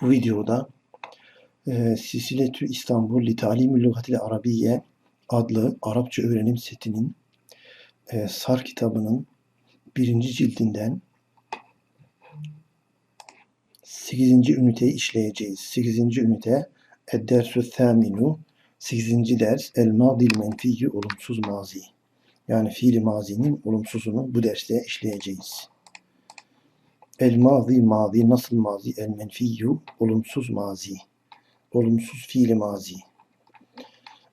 Bu videoda e, Silsiletü İstanbul li Talimül Lugatil Arabiye adlı Arapça öğrenim setinin e, SAR kitabının birinci cildinden 8. üniteyi işleyeceğiz. 8. ünite Eddersü Thaminu 8. ders El Madil Menfiyyu olumsuz mazi. Yani fiili mazinin olumsuzunu bu derste işleyeceğiz. El mazi mazi nasıl mazi? El menfiyyu olumsuz mazi. Olumsuz fiili mazi.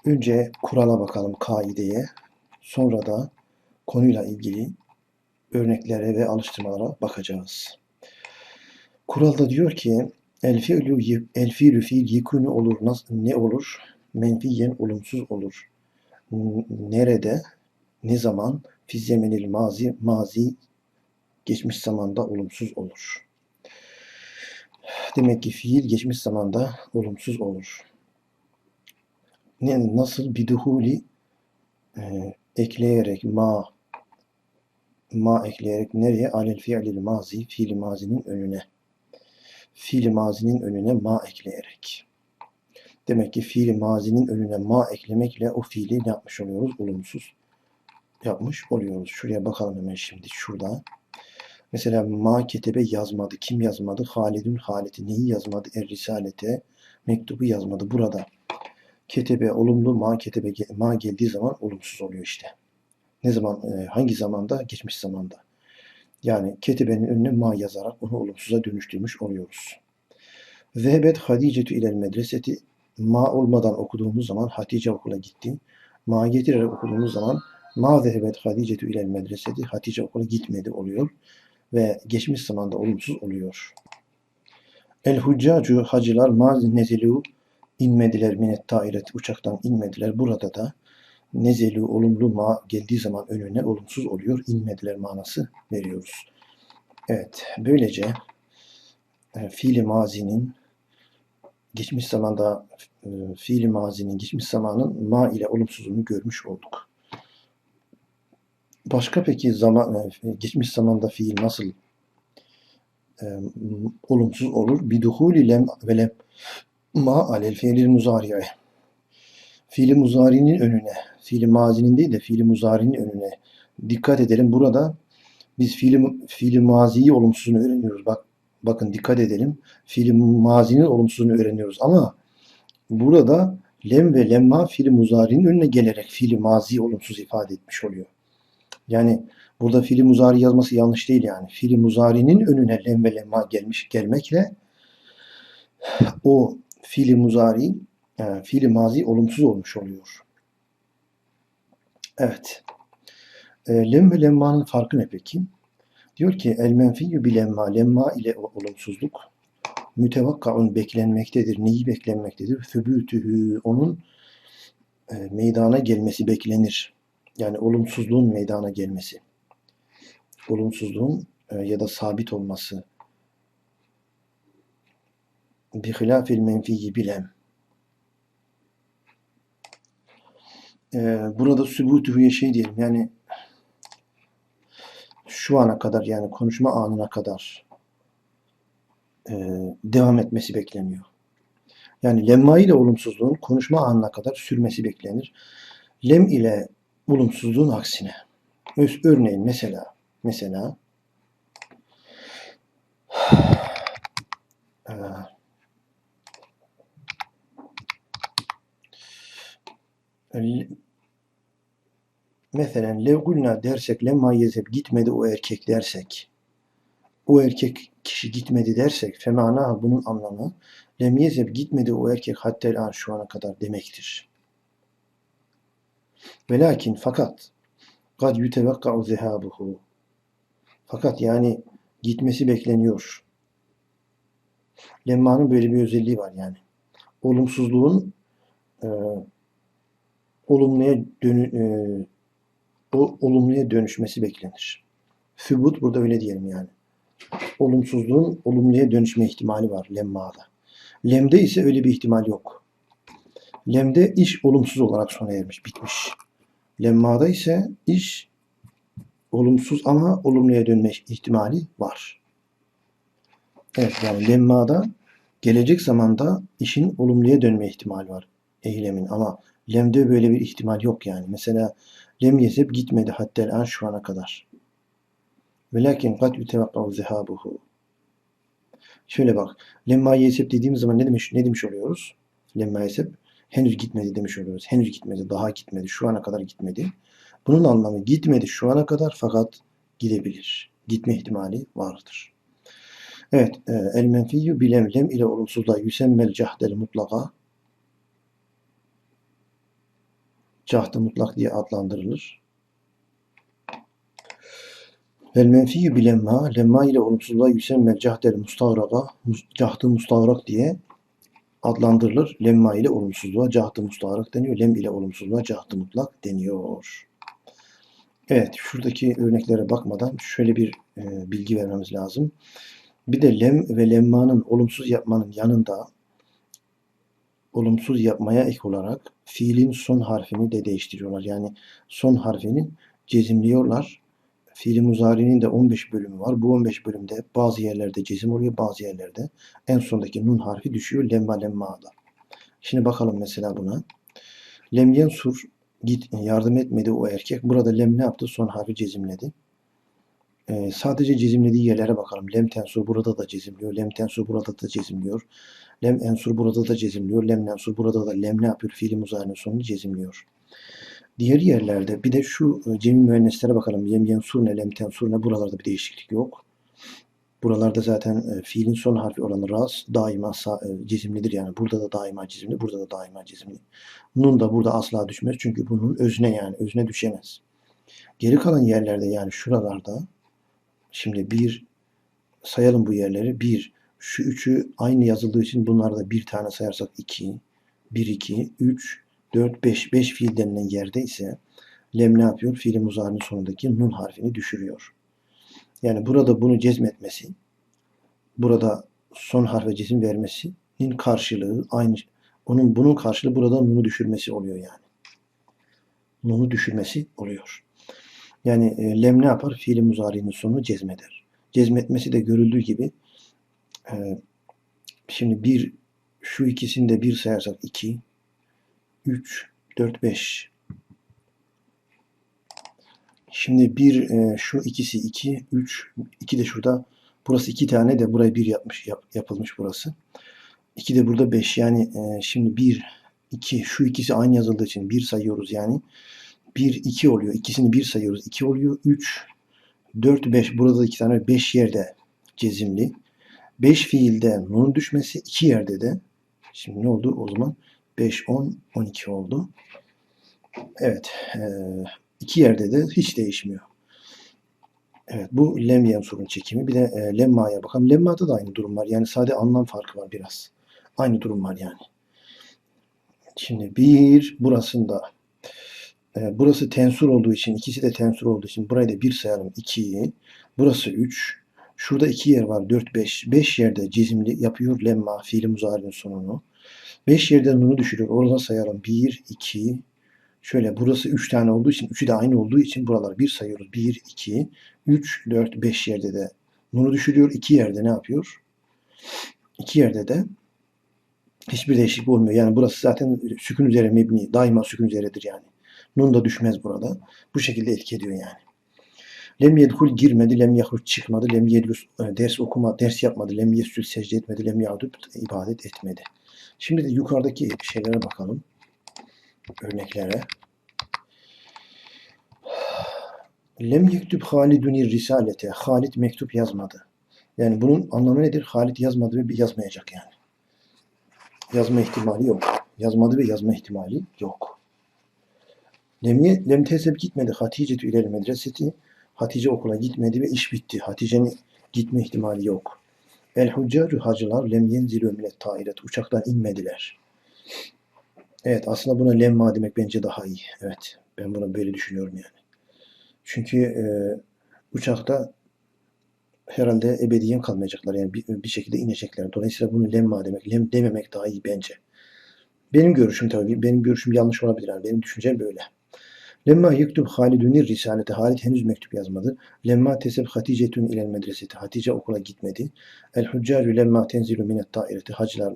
Önce kurala bakalım kaideye. Sonra da konuyla ilgili örneklere ve alıştırmalara bakacağız. Kuralda diyor ki el fiilü el fiilü fiil yekunu olur nasıl ne olur? Menfiyen olumsuz olur. Nerede? Ne zaman? Fi zemenil mazi mazi geçmiş zamanda olumsuz olur. Demek ki fiil geçmiş zamanda olumsuz olur. Ne, nasıl biduhuli e, ekleyerek ma ma ekleyerek nereye? Alel fiilil mazi fiil mazinin önüne. Fiil mazinin önüne ma ekleyerek. Demek ki fiil mazinin önüne ma eklemekle o fiili ne yapmış oluyoruz? Olumsuz yapmış oluyoruz. Şuraya bakalım hemen şimdi şurada. Mesela ma ketebe yazmadı. Kim yazmadı? Halidun Halid'i. Neyi yazmadı? Er risalete. Mektubu yazmadı. Burada ketebe olumlu ma ketebe ma geldiği zaman olumsuz oluyor işte. Ne zaman e, hangi zamanda? Geçmiş zamanda. Yani ketebenin önüne ma yazarak onu olumsuza dönüştürmüş oluyoruz. Zehebet Hadicetu ilel medreseti ma olmadan okuduğumuz zaman Hatice okula gitti. Ma getirerek okuduğumuz zaman ma zehebet Hadicetu ilel medreseti Hatice okula gitmedi oluyor ve geçmiş zamanda olumsuz oluyor. El huccacu hacılar ma nezelu inmediler minet tairet uçaktan inmediler. Burada da nezelu olumlu ma geldiği zaman önüne olumsuz oluyor. inmediler manası veriyoruz. Evet, böylece e, fiili mazinin geçmiş zamanda e, fiili mazinin geçmiş zamanın ma ile olumsuzluğunu görmüş olduk. Başka peki zaman e, geçmiş zamanda fiil nasıl e, olumsuz olur? Biduhuli lem ve lem ma alel fiilil muzariye. Fiili muzarinin önüne, fiili mazinin değil de fiili muzarinin önüne dikkat edelim. Burada biz fiili, fiili maziyi olumsuzunu öğreniyoruz. Bak bakın dikkat edelim. Fiili mazinin olumsuzunu öğreniyoruz ama burada lem ve lemma fiili muzarinin önüne gelerek fiili maziyi olumsuz ifade etmiş oluyor. Yani burada fiili muzari yazması yanlış değil yani. Fiili muzarinin önüne lem ve lemma gelmiş gelmekle o fiili muzari yani fiili mazi olumsuz olmuş oluyor. Evet. E, lem ve lemmanın farkı ne peki? Diyor ki el menfiyyü bi lemma. Lemma ile olumsuzluk mütevakkaun beklenmektedir. Neyi beklenmektedir? Fübütühü. Onun e, meydana gelmesi beklenir. Yani olumsuzluğun meydana gelmesi. Olumsuzluğun e, ya da sabit olması. Bi hilafil menfiyyi bilem. Ee, burada sübutühüye şey diyelim yani şu ana kadar yani konuşma anına kadar e, devam etmesi bekleniyor. Yani lemma ile olumsuzluğun konuşma anına kadar sürmesi beklenir. Lem ile olumsuzluğun aksine. Örneğin mesela mesela Mesela levgulna dersek lemma yezheb gitmedi o erkek dersek o erkek kişi gitmedi dersek femana bunun anlamı lem yezheb gitmedi o erkek hatta şu ana kadar demektir. Velakin fakat kad yutevakka'u zehabuhu fakat yani gitmesi bekleniyor. Lemma'nın böyle bir özelliği var yani. Olumsuzluğun e, olumluya dönü, e, o olumluya dönüşmesi beklenir. Sübut burada öyle diyelim yani. Olumsuzluğun olumluya dönüşme ihtimali var lemmada. Lemde ise öyle bir ihtimal yok. Lemde iş olumsuz olarak sona ermiş, bitmiş. Lemmada ise iş olumsuz ama olumluya dönme ihtimali var. Evet yani lemmada Gelecek zamanda işin olumluya dönme ihtimali var eylemin ama lemde böyle bir ihtimal yok yani. Mesela lem yezeb gitmedi hatta an şu ana kadar. Velakin kad yütevakkav zihabuhu. Şöyle bak. Lemma yezeb dediğimiz zaman ne demiş ne demiş oluyoruz? Lemma yezeb henüz gitmedi demiş oluyoruz. Henüz gitmedi, daha gitmedi, şu ana kadar gitmedi. Bunun anlamı gitmedi şu ana kadar fakat gidebilir. Gitme ihtimali vardır. Evet, e, el menfiyyü bilem lem ile olumsuzluğa yüsemmel cahdel mutlaka cahdı mutlak diye adlandırılır. Vel menfiyyü bilemma lemma ile olumsuzluğa yüsemmel cahdel mustavraka cahdı mustavrak diye adlandırılır. Lemma ile olumsuzluğa cahdı mustavrak deniyor. Lem ile olumsuzluğa cahdı mutlak deniyor. Evet, şuradaki örneklere bakmadan şöyle bir e, bilgi vermemiz lazım. Bir de lem ve lemmanın olumsuz yapmanın yanında olumsuz yapmaya ek olarak fiilin son harfini de değiştiriyorlar. Yani son harfini cezimliyorlar. Fiili muzari'nin de 15 bölümü var. Bu 15 bölümde bazı yerlerde cezim oluyor, bazı yerlerde en sondaki nun harfi düşüyor lemma lemma'da. Şimdi bakalım mesela buna. Lem yensur git yardım etmedi o erkek. Burada lem ne yaptı? Son harfi cezimledi. Ee, sadece cezimlediği yerlere bakalım. Lem tensur burada da cezimliyor. Lem tensur burada da cezimliyor. Lem ensur burada da cezimliyor. Lem nensur burada da lem ne yapıyor? Fiili muzarinin sonunu cezimliyor. Diğer yerlerde bir de şu e, cemi müenneslere bakalım. Lem yensur ne, lem tensur ne buralarda bir değişiklik yok. Buralarda zaten e, fiilin son harfi olan ras daima sa, e, cezimlidir yani. Burada da daima cezimli, burada da daima cezimli. Nun da burada asla düşmez çünkü bunun özne yani özne düşemez. Geri kalan yerlerde yani şuralarda şimdi bir sayalım bu yerleri. Bir, şu üçü aynı yazıldığı için bunlarda bir tane sayarsak iki, bir, iki, üç, dört, beş, beş fiil denilen yerde ise lem ne yapıyor? Fiili muzarinin sonundaki nun harfini düşürüyor. Yani burada bunu cezmetmesi, burada son harfe cezim vermesinin karşılığı aynı. Onun bunun karşılığı burada nunu düşürmesi oluyor yani. Nunu düşürmesi oluyor. Yani e, lem ne yapar? Fiili muzari'nin sonunu cezmeder. Cezmetmesi de görüldüğü gibi e, şimdi bir şu ikisini de bir sayarsak 2 3 4 5 Şimdi bir e, şu ikisi 2 3 2 de şurada burası 2 tane de buraya 1 yapmış yap, yapılmış burası. 2 de burada 5 yani e, şimdi 1 2 şu ikisi aynı yazıldığı için 1 sayıyoruz yani. 1 2 oluyor. İkisini 1 sayıyoruz. 2 oluyor. 3 4 5 burada da 2 tane 5 yerde cezimli. 5 fiilde nun düşmesi 2 yerde de şimdi ne oldu o zaman 5 10 12 oldu. Evet. E, iki yerde de hiç değişmiyor. Evet bu lem yansurun çekimi. Bir de e, lemma'ya bakalım. Lemma'da da aynı durum var. Yani sadece anlam farkı var biraz. Aynı durum var yani. Şimdi bir burasında e, burası tensur olduğu için ikisi de tensur olduğu için burayı da bir sayalım. 2'yi. Burası 3. Şurada iki yer var. 4 5. 5 yerde cezimli yapıyor lemma fiili muzari'nin sonunu. 5 yerde nunu düşürüyor. Oradan sayalım. 1 2 Şöyle burası 3 tane olduğu için, üçü de aynı olduğu için buraları 1 sayıyoruz. 1, 2, 3, 4, 5 yerde de bunu düşürüyor. 2 yerde ne yapıyor? 2 yerde de hiçbir değişiklik olmuyor. Yani burası zaten sükun üzere mebni. Daima sükun üzeredir yani. Nun da düşmez burada. Bu şekilde etki ediyor yani. Lem yedhul girmedi, lem yahruç çıkmadı, lem yedlus e, ders okuma, ders yapmadı, lem yescud secde etmedi, lem yadub ibadet etmedi. Şimdi de yukarıdaki şeylere bakalım örneklere. Lem yektüb Halidunir risalete. Halid mektup yazmadı. Yani bunun anlamı nedir? Halid yazmadı ve yazmayacak yani. Yazma ihtimali yok. Yazmadı ve yazma ihtimali yok. Lem, lem teseb gitmedi. Hatice ileri medreseti. Hatice okula gitmedi ve iş bitti. Hatice'nin gitme ihtimali yok. El huccaru hacılar lem yenzilü minet tairet. Uçaktan inmediler. Evet aslında buna lemma demek bence daha iyi. Evet ben bunu böyle düşünüyorum yani. Çünkü e, uçakta herhalde ebediyen kalmayacaklar. Yani bir, bir şekilde inecekler. Dolayısıyla bunu lemma demek, lem dememek daha iyi bence. Benim görüşüm tabii. Benim görüşüm yanlış olabilir. Yani benim düşüncem böyle. Lemma yektub Halidunir risalete. Halid henüz mektup yazmadı. Lemma teseb Hatice'tun ilel medreseti. Hatice okula gitmedi. El huccacu lemma tenzilu minet daireti. Hacılar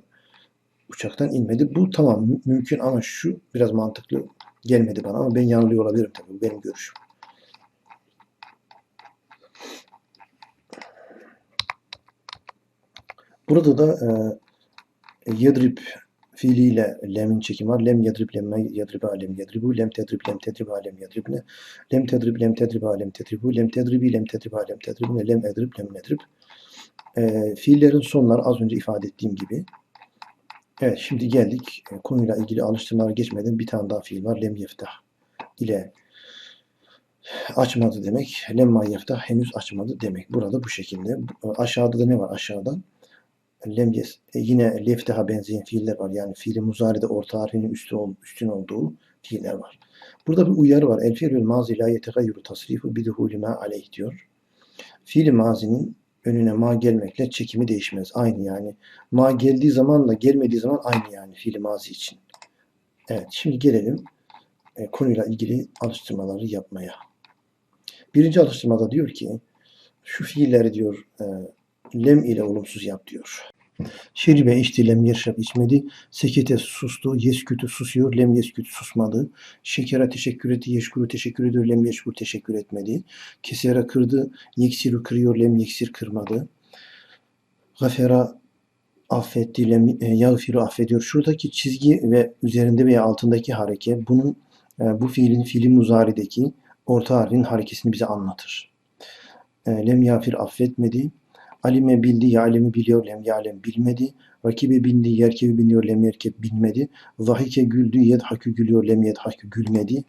uçaktan inmedi. Bu tamam mü- mümkün ama şu biraz mantıklı gelmedi bana ama ben yanılıyor olabilirim tabii. Benim görüşüm. Burada da e, yadrib fiiliyle lemin çekimi var. Lem yadrib lemme yadrib alem yadribu. Lem tedrib lem tedrib alem yadribne. Lem tedrib lem tedrib alem tedribu. Lem tedribi lem tedrib alem tedribne. Lem edrib lem nedrib. E, fiillerin sonları az önce ifade ettiğim gibi. Evet şimdi geldik e, konuyla ilgili alıştırmalara geçmeden bir tane daha fiil var. Lem yeftah ile açmadı demek. Lemma yeftah henüz açmadı demek. Burada bu şekilde. Aşağıda da ne var aşağıda? Lem yes, e, yine lefteha benzeyen fiiller var. Yani fiili muzaride orta harfinin üstü ol, üstün olduğu fiiller var. Burada bir uyarı var. El fiilül mazi la yetegayyuru tasrifu biduhuli ma aleyh diyor. Fiili mazinin önüne ma gelmekle çekimi değişmez. Aynı yani. Ma geldiği zamanla gelmediği zaman aynı yani fiili mazi için. Evet şimdi gelelim e, konuyla ilgili alıştırmaları yapmaya. Birinci alıştırmada diyor ki şu fiilleri diyor e, lem ile olumsuz yap diyor. Şeribe içti lem yeşrab içmedi. Sekete sustu. Yeskütü susuyor. Lem yeskütü susmadı. Şekere teşekkür etti. Yeşkuru teşekkür ediyor. Lem yeşkur teşekkür etmedi. Kesere kırdı. Yeksiru kırıyor. Lem yeksir kırmadı. Gafera affetti. Lem e, yağfiru affediyor. Şuradaki çizgi ve üzerinde veya altındaki hareke bunun e, bu fiilin fiili muzarideki orta harfin harekesini bize anlatır. E, lem yağfir affetmedi. Alime bildi, ya'lemi biliyor, lem ya'lem bilmedi. Rakibe bindi, yerkebe biniyor, lem yerkeb bilmedi. Zahike güldü, yedhakü gülüyor, lem yedhakü gülmedi.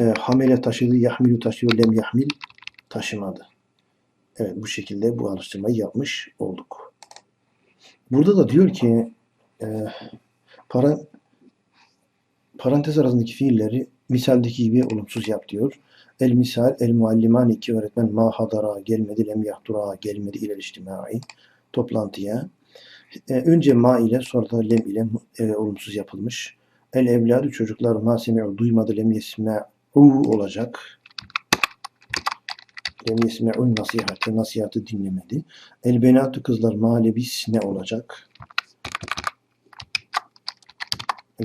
E, hamele taşıdı, yahmilu taşıyor, lem yahmil taşımadı. Evet bu şekilde bu alıştırmayı yapmış olduk. Burada da diyor ki e, para, parantez arasındaki fiilleri misaldeki gibi olumsuz yap diyor. El misal, el mualliman iki öğretmen ma hadara gelmedi, lem yahdura gelmedi ile içtimai toplantıya. E, önce ma ile sonra da lem ile e, olumsuz yapılmış. El evladı çocuklar ma semi'u duymadı, lem yesme'u olacak. Lem yesme'un nasihati, nasihatı dinlemedi. El benatü kızlar ma lebis ne olacak?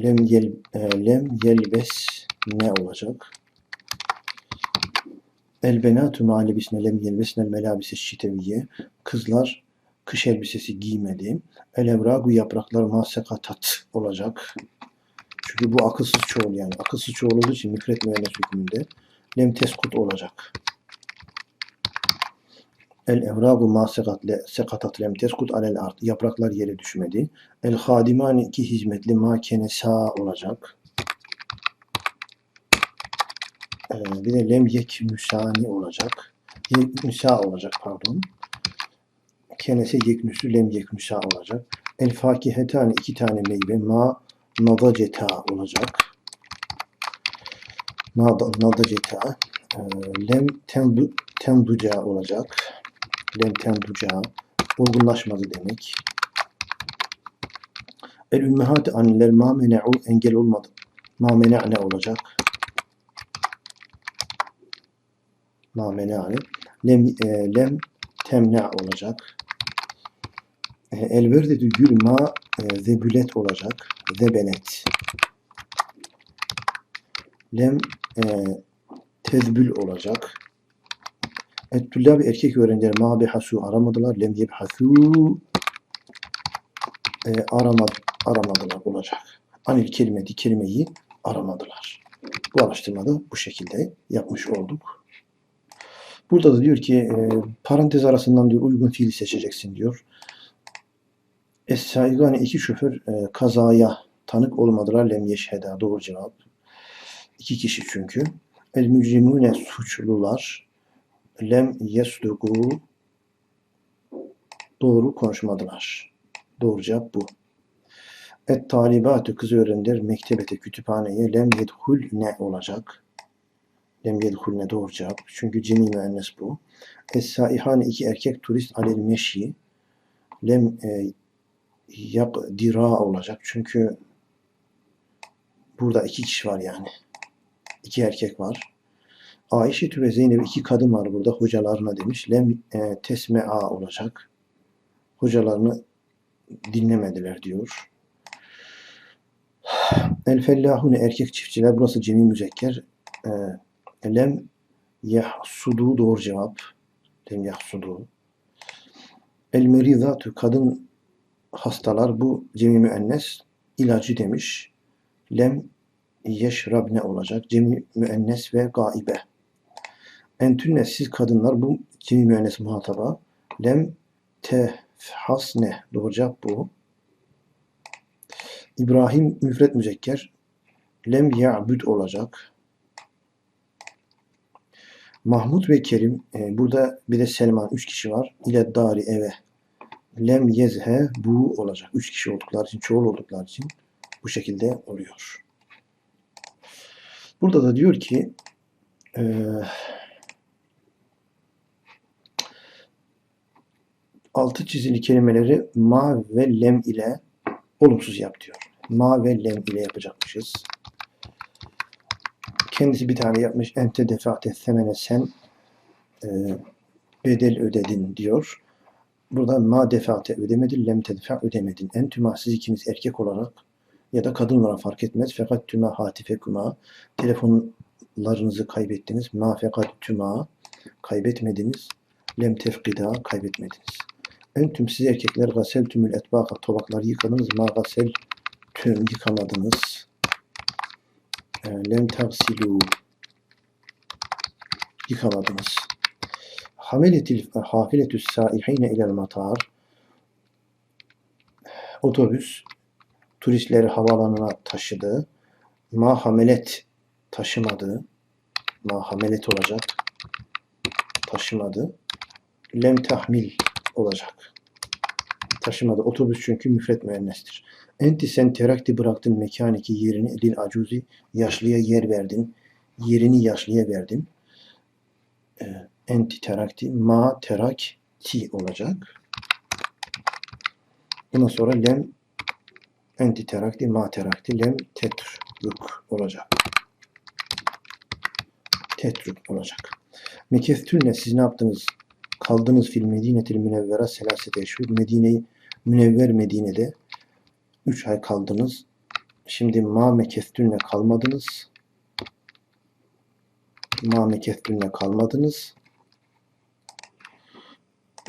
Lem yel, e, lem yelbes ne olacak? El benatu ma'lebisne lem yelbesnel melabise şiteviye. Kızlar kış elbisesi giymedi. El evragu yapraklar masekatat olacak. Çünkü bu akılsız çoğul yani. Akılsız çoğul olduğu için müfret müennes hükmünde. Lem teskut olacak. El evragu le sekatat lem teskut alel art. Yapraklar yere düşmedi. El hadimani iki hizmetli ma kenesa olacak. Ee, bir de lem yek müsani olacak. Yek müsa olacak pardon. Kenese yeknüsü lem yeknüsa olacak. El fakihetani iki tane meyve ma nadaceta olacak. Nada, nadaceta. Ee, lem tendu, tenduca olacak. Lem tenduca. Olgunlaşmadı demek. El ümmehati anneler ma mene'u engel olmadı. Ma mene'ne olacak. Ma mene'ane. Lem, e, lem temna olacak. E, el verdetü gül ma e, zebület olacak. Zebenet. Lem e, tezbül olacak. Et-tüllâbi erkek öğrenciler ma behasu aramadılar. Lem yebhasu e, aramad, aramadılar olacak. Anil kelimeti kelimeyi aramadılar. Bu araştırmada bu şekilde yapmış olduk. Burada da diyor ki e, parantez arasından diyor uygun fiili seçeceksin diyor. Es-saigani iki şoför e, kazaya tanık olmadılar. Lem yeşheda doğru cevap. İki kişi çünkü. El mücrimune suçlular. Lem yesdugu doğru konuşmadılar. Doğru cevap bu. Et talibatü kız öğrenciler mektebete kütüphaneye lem yedhul ne olacak? Lem yedhul ne doğru cevap. Çünkü cemi müennes bu. Es saihane iki erkek turist alel meşi lem e, yak dira olacak. Çünkü Burada iki kişi var yani. İki erkek var. Ayşe ve Zeynep iki kadın var burada hocalarına demiş. Lem e, tesmea olacak. Hocalarını dinlemediler diyor. El fellahune erkek çiftçiler burası cemi müzekker. E, lem yahsudu doğru cevap. Lem yahsudu. El merizatü kadın hastalar bu cemi müennes ilacı demiş. Lem yeşrabne olacak. Cemi müennes ve gaibe. Entünne siz kadınlar bu cemi müennes muhataba. Lem tefhasne doğru cevap bu. İbrahim müfret müzekker. Lem ya'bud olacak. Mahmud ve Kerim e, burada bir de Selman üç kişi var. İle dari eve. Lem yezhe bu olacak. Üç kişi oldukları için, çoğul oldukları için bu şekilde oluyor. Burada da diyor ki e, altı çizili kelimeleri ma ve lem ile olumsuz yap diyor. Ma ve lem ile yapacakmışız. Kendisi bir tane yapmış. Ente defate semene sen e, bedel ödedin diyor. Burada ma defate ödemedin, lem tedfa ödemedin. Entüma siz ikiniz erkek olarak ya da kadın olarak fark etmez. Fakat tüma hatifekuma telefonlarınızı kaybettiniz. Ma fakat tüma kaybetmediniz. Lem tefkida kaybetmediniz. Entüm siz erkekler gasel tümül etbaka tabakları yıkadınız. Ma gasel tüm yıkamadınız. E, lem tagsilu yıkamadınız. Hameletil hafiletü saihine ilel matar otobüs turistleri havaalanına taşıdı. Ma hamelet taşımadı. Ma hamelet olacak. Taşımadı. Lem tahmil olacak. Taşımadı. Otobüs çünkü müfret müennestir. Enti sen terakti bıraktın mekaniki yerini lil acuzi yaşlıya yer verdin. Yerini yaşlıya verdin. Ee, enti terakti ma terak olacak. Bundan sonra lem enti terakti ma terakti lem tetruk olacak. Tetruk olacak. Mekestünne siz ne yaptınız? Kaldınız fil medinetil münevvera selasete eşhur. Medine'yi münevver Medine'de 3 ay kaldınız. Şimdi ma mekestünle kalmadınız. Ma mekestünle kalmadınız.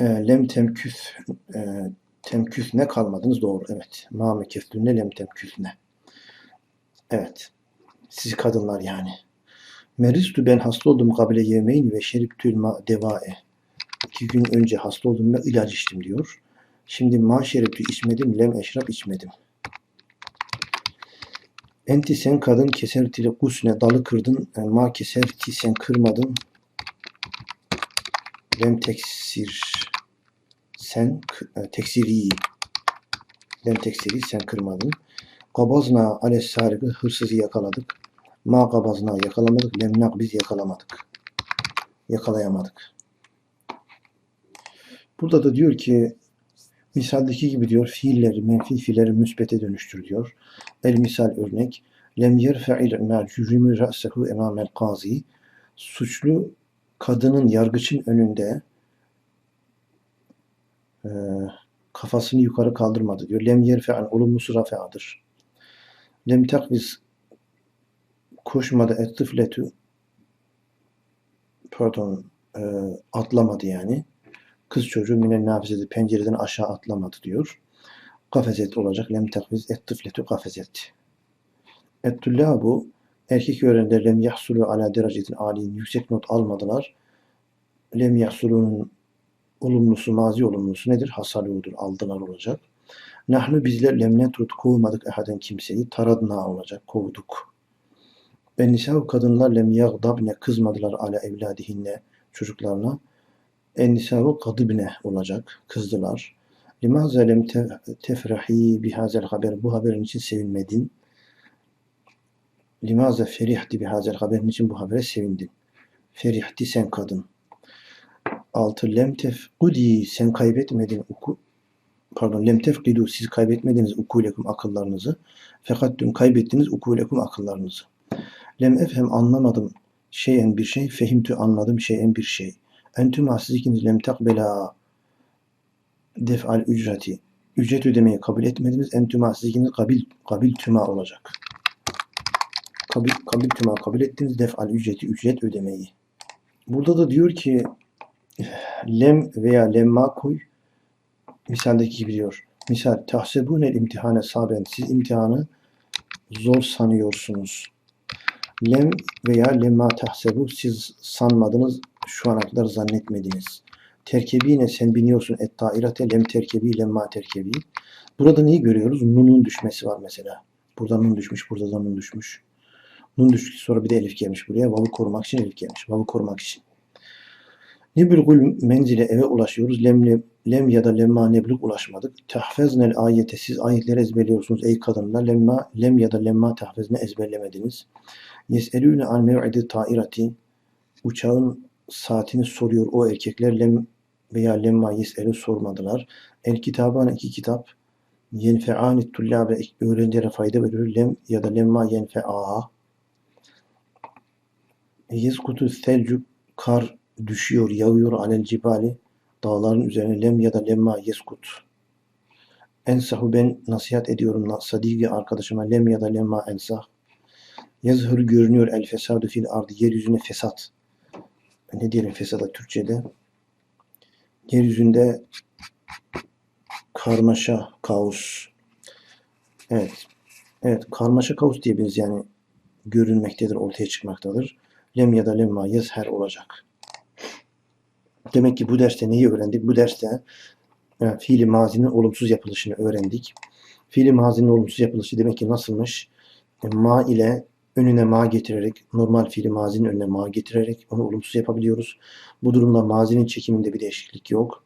E, lem temküs e, temküs ne kalmadınız doğru evet. Ma mekestünle lem temküs ne. Evet. Siz kadınlar yani. Meristu ben hasta oldum kabile yemeğini ve şeriptül ma devae. İki gün önce hasta oldum ve ilaç içtim diyor. Şimdi ma şeriptü içmedim, lem eşrap içmedim. Enti sen kadın kesertili kusne dalı kırdın. Yani ma keserti sen kırmadın. Lem teksir sen e, teksiri lem teksiri sen kırmadın. Kabazna ales sarıgı hırsızı yakaladık. Ma kabazna yakalamadık. Lemnak biz yakalamadık. Yakalayamadık. Burada da diyor ki misaldeki gibi diyor fiilleri, menfi fiilleri müsbete dönüştür diyor. El misal örnek. Lem yerfe'il mercurimi ra'sehu emamel kazi. Suçlu kadının yargıçın önünde e, kafasını yukarı kaldırmadı diyor. Lem yerfe'an olumlusu rafe'adır. Lem takviz koşmadı ettifletü pardon e, atlamadı yani. Kız çocuğu minen nafizeti pencereden aşağı atlamadı diyor. Kafezet olacak. Lem takviz ettifletü kafezet. bu erkek öğrenciler lem yahsulu ala derecetin aliyin yüksek not almadılar. Lem yahsulunun olumlusu, mazi olumlusu nedir? Hasaludur, aldılar olacak. Nahnu bizler lem netrut kovmadık ehaden kimseyi. Taradna olacak, kovduk. Ben nisa kadınlar lem yagdabne kızmadılar ala evladihinne çocuklarına. En nisa'u kadibne olacak, kızdılar. Limaza lem tefrahi bihazel haber. Bu haberin için sevinmedin. Limaza ferihti bihazel haberin için bu habere sevindin. Ferihti sen kadın. Altı lem tefkudi sen kaybetmedin. Uku, pardon lem tefkidu siz kaybetmediniz ukulekum akıllarınızı. Fakat dün kaybettiniz ukulekum akıllarınızı. Lem efhem anlamadım şeyen bir şey, fehimtü anladım şeyen bir şey. Entüma siz ikiniz lem takbela def'al ücreti. Ücret ödemeyi kabul etmediniz. Entüma siz ikiniz kabil, kabil tüma olacak. Kabil, kabil tüma kabul ettiniz. Def'al ücreti, ücret ödemeyi. Burada da diyor ki lem veya lemma koy misaldeki gibi diyor. Misal tahsebunel imtihane saben siz imtihanı zor sanıyorsunuz. Lem veya lemma tahsebu siz sanmadınız şu ana kadar zannetmediniz. Terkebine sen biniyorsun et tairate lem terkebi lemma terkebi. Burada neyi görüyoruz? Nun'un düşmesi var mesela. Burada nun düşmüş, burada da nun düşmüş. Nun düştü sonra bir de elif gelmiş buraya. Vav'ı korumak için elif gelmiş. Vav'ı korumak için. Neblugul menzile eve ulaşıyoruz. Lem, lem ya da lemma neblug ulaşmadık. Tahfeznel ayete siz ayetleri ezberliyorsunuz ey kadınlar. Lemma, lem ya da lemma tahfezne ezberlemediniz. Yes'elûne an mev'idi tairati uçağın saatini soruyor o erkekler. Lem veya lemma yes'elü sormadılar. El kitaban iki kitap yenfe'ani tullabe öğrencilere fayda verir. Lem ya da lemma yenfe'a Yezkutu selcü kar düşüyor, yağıyor alel cibali dağların üzerine lem ya da lemma yeskut. Ensahu ben nasihat ediyorum sadiki arkadaşıma lem ya da lemma ensah. Yazhır görünüyor el fesadu fil ardı yeryüzüne fesat. Ne diyelim fesada Türkçe'de? Yeryüzünde karmaşa, kaos. Evet. Evet, karmaşa kaos diyebiliriz yani görünmektedir, ortaya çıkmaktadır. Lem ya da lemma yazher olacak. Demek ki bu derste neyi öğrendik? Bu derste yani fiili mazinin olumsuz yapılışını öğrendik. Fiili mazinin olumsuz yapılışı demek ki nasılmış? E, ma ile önüne ma getirerek, normal fiili mazinin önüne ma getirerek onu olumsuz yapabiliyoruz. Bu durumda mazinin çekiminde bir değişiklik yok.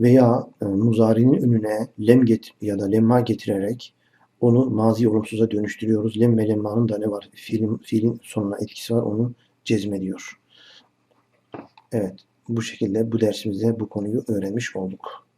Veya e, muzarinin önüne lem get ya da lemma getirerek onu mazi olumsuza dönüştürüyoruz. Lem ve lemmanın da ne var? Fiilin, fiilin sonuna etkisi var. Onu cezmediyor. Evet. Bu şekilde bu dersimizde bu konuyu öğrenmiş olduk.